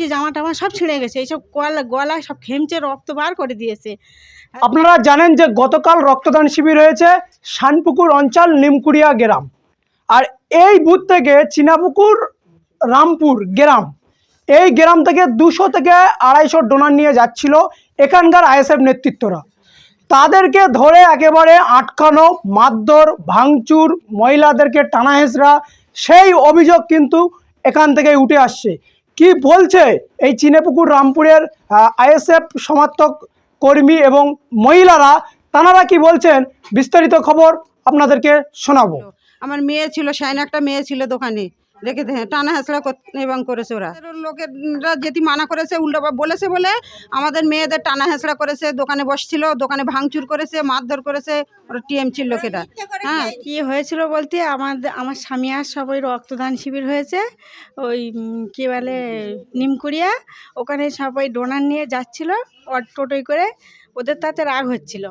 টেঞ্জি জামা টামা সব ছিঁড়ে গেছে, এইসব গলা গলায় সব খেমচে রক্ত বার করে দিয়েছে। আপনারা জানেন যে গতকাল রক্তদান শিবির হয়েছে শানপুকুর অঞ্চল নিমকুড়িয়া গ্রাম। আর এই বুথ থেকে চিনাপুকুর, রামপুর গ্রাম, এই গ্রাম থেকে দুশো থেকে আড়াইশো ডোনার নিয়ে যাচ্ছিল এখানকার আইএসএফ নেতৃত্বরা। তাদেরকে ধরে একেবারে আটকানো, মারধর, ভাঙচুর, মহিলাদেরকে টানা হেঁচড়া, সেই অভিযোগ কিন্তু এখান থেকে উঠে আসছে। কি বলছে এই চিনেপুকুর রামপুরের আইএসএফ সমর্থক কর্মী এবং মহিলারা তানারা কি বলছেন? বিস্তারিত খবর আপনাদেরকে শোনাবো। আমার মেয়ে ছিল সাইন একটা মেয়ে ছিল দোকানে। রেখে দে টানা হেঁচড়া এবং করেছে ওরা। লোকেরা যেটি মানা করেছে উল্টো বা বলেছে বলে আমাদের মেয়েদের টানা হেঁচড়া করেছে দোকানে বসছিল দোকানে ভাঙচুর করেছে মারধর করেছে ওরা টিএমচির লোকেরা। হ্যাঁ। কি হয়েছিল বলতে আমাদের আমার স্বামী আর সবাই রক্তদান শিবির হয়েছে ওই কি বলে নিমকুড়িয়া ওখানে সবাই ডোনার নিয়ে যাচ্ছিল অট টোটোয় করে ওদের তাতে রাগ হচ্ছিল।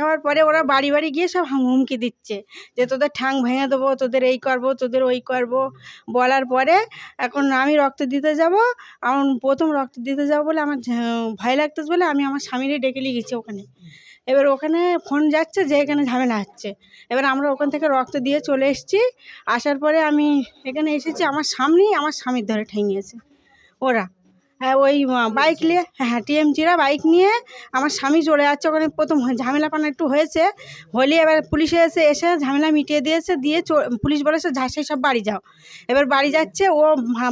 হওয়ার পরে ওরা বাড়ি বাড়ি গিয়ে সব হুম- হুমকি দিচ্ছে যে তোদের ঠ্যাং ভেঙে দেবো, তোদের এই করব, তোদের ওই করব। বলার পরে এখন আমি রক্ত দিতে যাব, আমার প্রথম রক্ত দিতে যাব বলে আমার ভয় লাগতেছে বলে আমি আমার স্বামীরে ডেকে নিয়ে গেছি ওখানে। এবার ওখানে ফোন যাচ্ছে যে এখানে ঝামেলা হচ্ছে। এবার আমরা ওখান থেকে রক্ত দিয়ে চলে এসেছি। আসার পরে আমি এখানে এসেছি, আমার সামনেই আমার স্বামীর ধরে ঠেঙিয়েছে। ওরা ওই বাইক নিয়ে হ্যাঁ টিএমজিরা বাইক নিয়ে আমার স্বামী চলে যাচ্ছে। ওখানে প্রথম ঝামেলা পানা একটু হয়েছে। হলে এবার পুলিশে এসে এসে ঝামেলা মিটিয়ে দিয়েছে দিয়ে চো- পুলিশ বলেছে ঝাঁসে সব বাড়ি যাও। এবার বাড়ি যাচ্ছে ও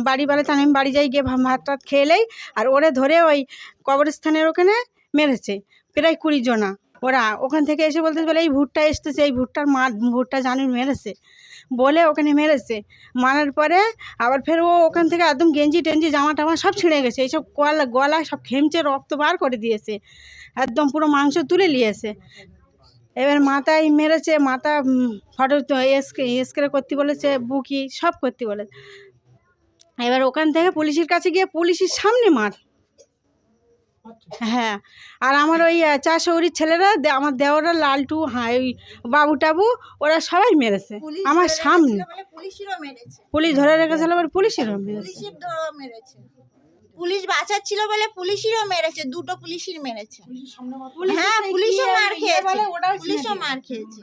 বাড়ি বলে তাহলে আমি বাড়ি যাই গিয়ে ভাত টাত খেলেই আর ওরে ধরে ওই কবরস্থানের ওখানে মেরেছে প্রায় কুড়ি জনা। ওরা ওখান থেকে এসে বলতে বলে এই ভুট্টা এসতেছে এই ভুট্টার মা ভুট্টা জানুর মেরেছে। বলে ওখানে মেরেছে। মারার পরে আবার ফের ও ওখান থেকে একদম গেঞ্জি টেঞ্জি, জামা টামা সব ছিঁড়ে গেছে। এইসব গলা গলায় সব খেমচে রক্ত বার করে দিয়েছে। একদম পুরো মাংস তুলে নিয়েছে। এবার মাথায় মেরেছে, মাথা ফটো স্ক্রে করতে বলেছে, বুকি, সব করতে বলেছে। এবার ওখান থেকে পুলিশের কাছে গিয়ে পুলিশের সামনে মার হ্যাঁ আর আমার ওই শহরের ছেলেরা দে- আমার দেওয়ারা লালটু হ্যাঁ ওই বাবু টাবু ওরা সবাই মেরেছে। আমার সামনে। মেরেছে। পুলিশ ধরে রেখেছিল আবার পুলিশেরও মেরেছে। পুলিশ বাঁচাচ্ছিল বলে পুলিশেরও মেরেছে। দুটো পুলিশের মেরেছে। হ্যাঁ পুলিশও মার খেয়েছে। পুলিশও মার খেয়েছে।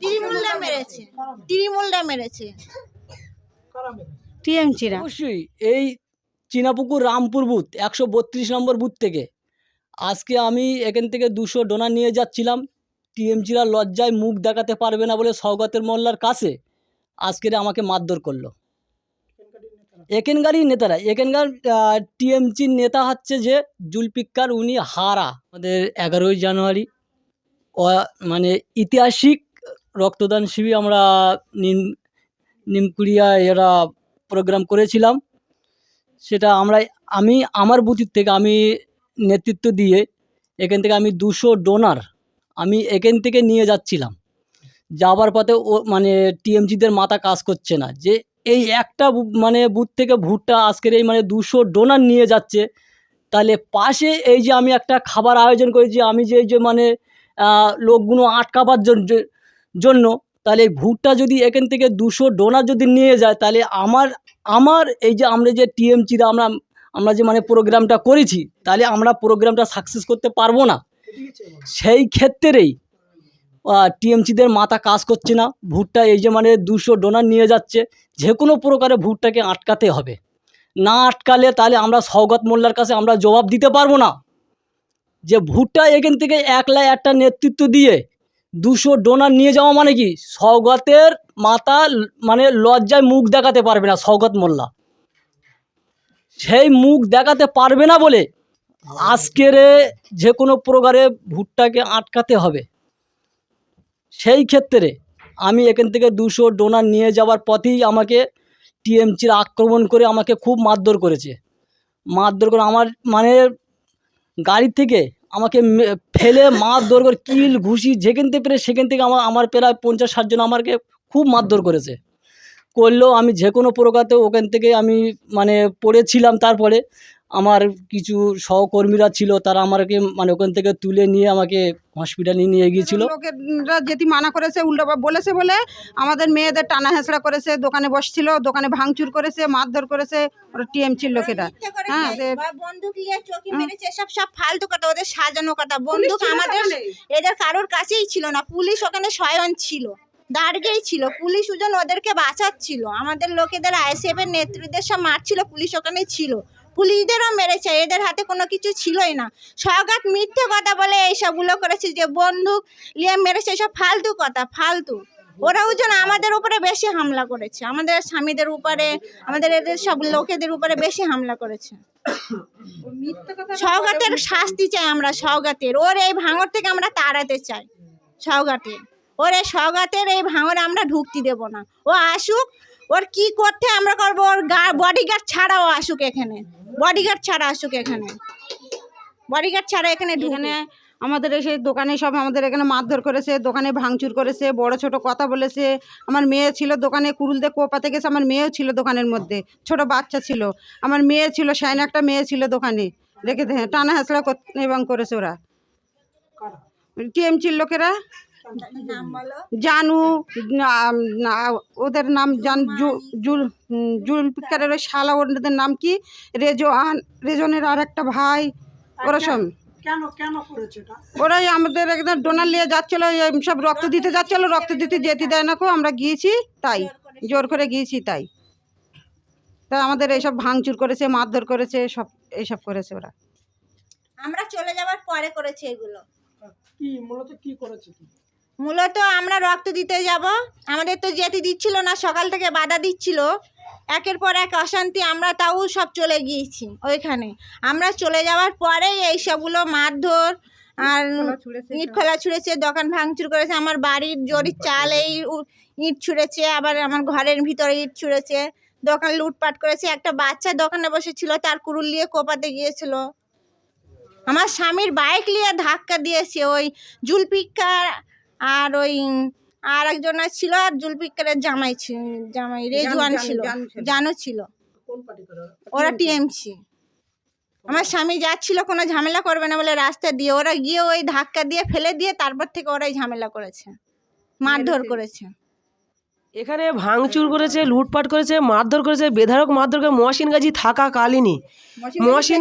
তৃণমূলরা মেরেছে। তৃণমূলরা মেরেছে। টিএমচিরা অবশ্যই এই চিনাপুকুর রামপুর বুথ, একশো বত্রিশ নম্বর বুথ থেকে। আজকে আমি এখান থেকে দুশো ডোনার নিয়ে যাচ্ছিলাম। টিএমজিরা লজ্জায় মুখ দেখাতে পারবে না বলে সৌগতের মোল্লার কাছে আজকের আমাকে মারধর করল। এখানকারই নেতারা, এখানকার টিএমজির নেতা হচ্ছে যে জুলপিক্কার উনি হারা আমাদের এগারোই জানুয়ারি। মানে ঐতিহাসিক রক্তদান শিবির আমরা নিম নিমকুড়িয়া এরা প্রোগ্রাম করেছিলাম। সেটা আমরা, আমি, আমার বুথির থেকে আমি নেতৃত্ব দিয়ে এখান থেকে আমি দুশো ডোনার আমি এখান থেকে নিয়ে যাচ্ছিলাম। যাবার পথে ও মানে টিএমজিদের মাথা কাজ করছে না। যে এই একটা মানে বুথ থেকে ভুট্টা আজকের এই মানে দুশো ডোনার নিয়ে যাচ্ছে, তাহলে পাশে এই যে আমি একটা খাবার আয়োজন করেছি, আমি যে এই যে মানে লোকগুলো আটকাবার জন্য তাহলে ভুট্টা যদি এখান থেকে দুশো ডোনার যদি নিয়ে যায়, তাহলে আমার আমার এই যে আমরা যে টিএমচিরা আমরা আমরা যে মানে প্রোগ্রামটা করেছি, তাহলে আমরা প্রোগ্রামটা সাকসেস করতে পারব না। সেই ক্ষেত্রেই টিএমসিদের মাথা কাজ করছে না। ভুট্টা এই যে মানে দুশো ডোনার নিয়ে যাচ্ছে যে কোনো প্রকারে ভুট্টাকে আটকাতে হবে। না আটকালে তাহলে আমরা সৌগত মোল্লার কাছে আমরা জবাব দিতে পারব না। যে ভুট্টা এখান থেকে একলা একটা নেতৃত্ব দিয়ে দুশো ডোনার নিয়ে যাওয়া মানে কি? সৌগতের মাতা মানে লজ্জায় মুখ দেখাতে পারবে না সৌগত মোল্লা। সেই মুখ দেখাতে পারবে না বলে আজকের যে কোনো প্রকারে ভুট্টাকে আটকাতে হবে। সেই ক্ষেত্রে আমি এখান থেকে দুশো ডোনার নিয়ে যাওয়ার পথেই আমাকে টিএমচির আক্রমণ করে আমাকে খুব মারধর করেছে। মারধর করে আমার মানে গাড়ি থেকে আমাকে ফেলে মারধর করে, কিল, ঘুষি, যেখান থেকে পেরে সেখান থেকে আমার আমার প্রায় পঞ্চাশ ষাটজন আমাকে খুব মারধর করেছে। করলেও আমি যে কোনো প্রকারে ওখান থেকে আমি মানে পড়েছিলাম তারপরে। আমার কিছু সহকর্মীরা ছিল তারা আমাকে মানে ওখান থেকে তুলে নিয়ে আমাকে হসপিটালে নিয়ে গিয়েছিল। লোকেরা যেটি মানা করেছে উল্টো বলেছে বলে আমাদের মেয়েদের টানা হেঁচড়া করেছে দোকানে বসছিল দোকানে ভাঙচুর করেছে মারধর করেছে ওরা টিএমসির লোকেরা। হ্যাঁ, বন্দুক নিয়ে চোখে মেরেছে এসব সব ফালতু কথা ওদের সাজানো কথা। বন্দুক আমাদের এদের কারোর কাছেই ছিল না পুলিশ ওখানে স্বয়ং ছিল। দাঁড়িয়েই ছিল। পুলিশ ওজন ওদেরকে বাঁচাচ্ছিল। আমাদের লোকেদের আইএসএফ এর নেতৃত্বের সব মারছিল, পুলিশ ওখানে ছিল। পুলিশদেরও মেরেছে, এদের হাতে কোনো কিছু ছিলই না। সগাত মিথ্যে কথা বলে এইসবগুলো করেছে যে বন্দুক নিয়ে মেরেছে, এসব ফালতু কথা, ফালতু। ওরা ওজন আমাদের উপরে বেশি হামলা করেছে। আমাদের স্বামীদের উপরে, আমাদের এদের সব লোকেদের উপরে বেশি হামলা করেছে। সৌগাতের শাস্তি চাই আমরা সৌগাতের ওর এই ভাঙর থেকে আমরা তাড়াতে চাই সৌগাতের ওর এই সৌগাতের এই ভাঙরে আমরা ঢুকতে দেব না। ও আসুক ওর কি করতে আমরা করব? ওর গা বডিগার্ড ছাড়াও আসুক এখানে। বডিগার্ড ছাড়া আসুক এখানে। বডিগার্ড ছাড়া এখানে ঢুকনে আমাদের এসে দোকানে সব আমাদের এখানে মারধর করেছে দোকানে ভাঙচুর করেছে বড় ছোট কথা বলেছে। আমার মেয়ে ছিল দোকানে কুরুল দিয়ে কোপাতে গেছে আমার মেয়েও ছিল দোকানের মধ্যে। ছোট বাচ্চা ছিল। আমার মেয়ে ছিল সাইন একটা মেয়ে ছিল দোকানে। রেখে দে- টানা হেঁচড়া কর- এবং করেছে ওরা। টিএমসির লোকেরা? জানু ওদের নাম জান জু- জুল উম, জুলফিকারের ওই শালা ওদের নাম কি? রেজওয়ান রেজনের আর একটা ভাই। ওরা সব কেন কেন করেছে এটা ওরাই আমাদের একদম ডোনার নিয়ে যাচ্ছিল এই সব রক্ত দিতে যাচ্ছিল রক্ত দিতে যেতে দেয় না কো আমরা গিয়েছি তাই। জোর করে গিয়েছি তাই। তাই আমাদের এইসব ভাঙচুর করেছে মারধর করেছে সব এইসব করেছে ওরা। আমরা চলে যাওয়ার পরে করেছে এগুলো। কি মূলত কি করেছে? কি মূলত আমরা রক্ত দিতে যাব। আমাদের তো যেতে দিচ্ছিল না সকাল থেকে বাধা দিচ্ছিল। একের পর এক অশান্তি আমরা তাও সব চলে গিয়েছি ওইখানে। আমরা চলে যাওয়ার পরেই এই সবগুলো মারধর আর ইট খোলা ছুঁড়েছে দোকান ভাঙচুর করেছে আমার বাড়ির জরির চাল এই ইট ছুঁড়েছে আবার আমার ঘরের ভিতরে ইট ছুঁড়েছে। দোকান লুটপাট করেছে একটা বাচ্চা দোকানে বসেছিল তার কুরুল নিয়ে কোপাতে গিয়েছিল। আমার স্বামীর বাইক নিয়ে ধাক্কা দিয়েছে ওই জুলপিকার আর ওই আর একজন ছিল আর জুলপিকারের জামাই ছিল জামাই রেজওয়ান ছিল। জানো ছিল। ওরা টিএমসি। আমার স্বামী যাচ্ছিল কোনো ঝামেলা করবে না বলে রাস্তা দিয়ে। ওরা গিয়ে ওই ধাক্কা দিয়ে ফেলে দিয়ে তারপর থেকে ওরাই ঝামেলা করেছে। মারধর করেছে। এখানে ভাঙচুর করেছে লুটপাট করেছে মারধর করেছে বেধারক মারধর করে মহসিন গাজী থাকাকালীনই। মহসিন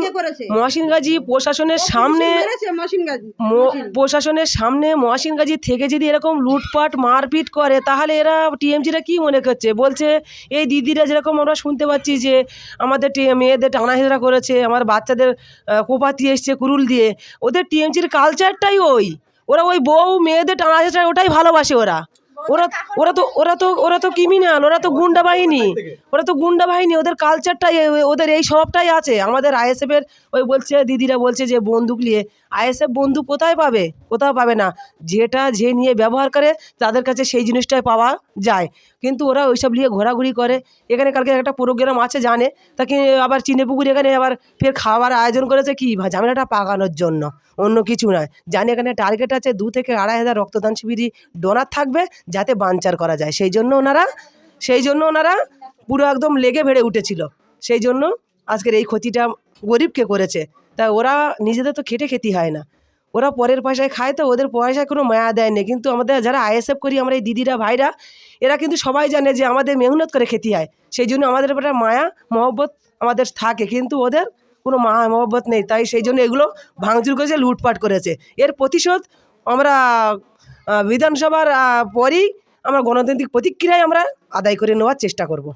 মহসিন গাজী প্রশাসনের সামনে প্রশাসনের সামনে মহসিন গাজী থেকে যদি এরকম লুটপাট মারপিট করে তাহলে এরা টিএমজিরা কি মনে করছে? বলছে এই দিদিরা যেরকম আমরা শুনতে পাচ্ছি যে আমাদের মেয়েদের টানা হেঁচড়া করেছে আমার বাচ্চাদের কোপাতি এসছে কুরুল দিয়ে ওদের টিএমজির কালচারটাই ওই। ওরা ওই বউ মেয়েদের টানা ওটাই ভালোবাসে ওরা। ওরা ওরা তো ওরা তো ওরা তো ক্রিমিনাল ওরা তো গুন্ডা বাহিনী। ওরা তো গুন্ডা বাহিনী ওদের কালচারটাই ওদের এই স্বভাবটাই আছে। আমাদের আইএসএফের ওই বলছে দিদিরা বলছে যে বন্দুক নিয়ে আইএসএফ বন্ধু কোথায় পাবে? কোথাও পাবে না। যেটা যে নিয়ে ব্যবহার করে, তাদের কাছে সেই জিনিসটাই পাওয়া যায়। কিন্তু ওরা ওইসব নিয়ে ঘোরাঘুরি করে। এখানে কালকে একটা প্রোগ্রাম আছে, জানে? তাকে আবার চিনেপুকুর এখানে আবার ফের খাবার আয়োজন করেছে কি ঝামেলাটা পাকানোর জন্য? অন্য কিছু নয়। জানি এখানে টার্গেট আছে দু থেকে আড়াই হাজার রক্তদান শিবিরই ডোনার থাকবে যাতে বাঞ্চার করা যায়। সেই জন্য ওনারা, সেই জন্য ওনারা পুরো একদম লেগে ভেড়ে উঠেছিল। সেই জন্য আজকের এই ক্ষতিটা গরিবকে করেছে। তা ওরা নিজেদের তো খেটে খেতে হয় না। ওরা পরের পয়সায় খায় তো ওদের পয়সায় কোনো মায়া দেয় না। কিন্তু আমাদের যারা আইএসএফ করি, আমরা এই দিদিরা, ভাইরা, এরা কিন্তু সবাই জানে যে আমাদের মেহনত করে খেতে হয়। সেই জন্য আমাদের উপরে মায়া, মহব্বত আমাদের থাকে। কিন্তু ওদের কোনো মায়া, মহব্বত নেই। তাই সেই জন্য এগুলো ভাঙচুর করেছে, লুটপাট করেছে। এর প্রতিশোধ আমরা বিধানসভার পরই আমরা গণতান্ত্রিক প্রতিক্রিয়ায় আমরা আদায় করে নেওয়ার চেষ্টা করব।